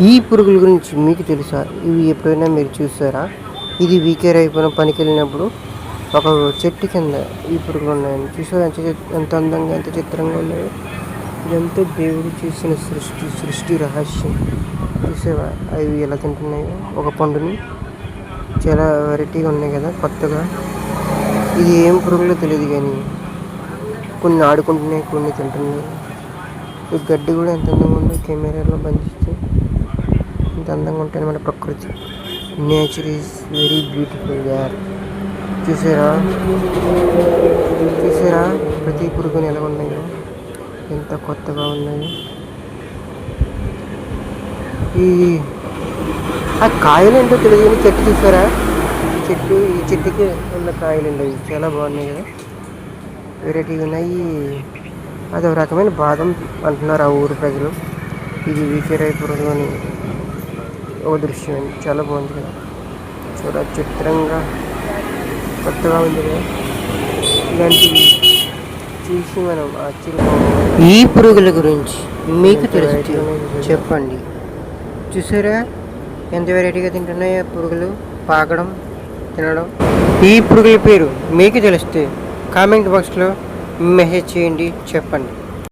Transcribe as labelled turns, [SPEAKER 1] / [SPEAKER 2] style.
[SPEAKER 1] ఈ పురుగుల గురించి మీకు తెలుసా? ఇవి ఎప్పుడైనా మీరు చూసారా? ఇది వీకే అయిపోయిన పనికి వెళ్ళినప్పుడు ఒక చెట్టు కింద ఈ పురుగులు ఉన్నాయని చూసారా? ఎంత ఎంత అందంగా ఎంత చిత్రంగా ఉన్నాయో? ఇదంతా దేవుడు చేసిన సృష్టి సృష్టి రహస్యం. చూసేవా? అవి ఎలా తింటున్నాయో? ఒక పండుని చాలా వెరైటీగా ఉన్నాయి కదా కొత్తగా. ఇది ఏం పురుగులో తెలియదు కానీ కొన్ని ఆడుకుంటున్నాయి కొన్ని తింటున్నాయి. ఈ గడ్డి కూడా ఎంత అందంగా ఉందో కెమెరాలో బంధిస్తే ఎంత అందంగా ఉంటాయి మన ప్రకృతి. Nature is very beautiful there చూసారా? చూసారా? ప్రతి పురుగుని ఎలా ఉన్నాయో. ఎంత కొత్తగా ఉన్నాయో. ఈ ఆ కాయలు ఏంటో తెలియదు చెట్టు చూసారా? ఈ చెట్టు ఈ చెట్టుకి ఉన్న కాయలు ఉండవు చాలా బాగున్నాయి కదా. వెరైటీగా ఉన్నాయి. అదొక రకమైన బాదం అంటున్నారు ఆ ఊరు ప్రజలు. ఇది విజయరాయపురంలోని ఒక దృశ్యం. అండి చాలా బాగుంది కదా. చూడ చిత్రంగా కొత్తగా ఉంది కదా. ఇలాంటివి చూసి మనం ఆశ్చర్యపోవాలి. ఈ పురుగుల గురించి మీకు తెలిస్తే చెప్పండి. చూసారా? ఎంత వెరైటీగా తింటున్నాయో పురుగులు? పాకడం తినడం. ఈ పురుగుల పేరు మీకు తెలిస్తే కామెంట్ బాక్స్లో మెసేజ్ చేయండి చెప్పండి.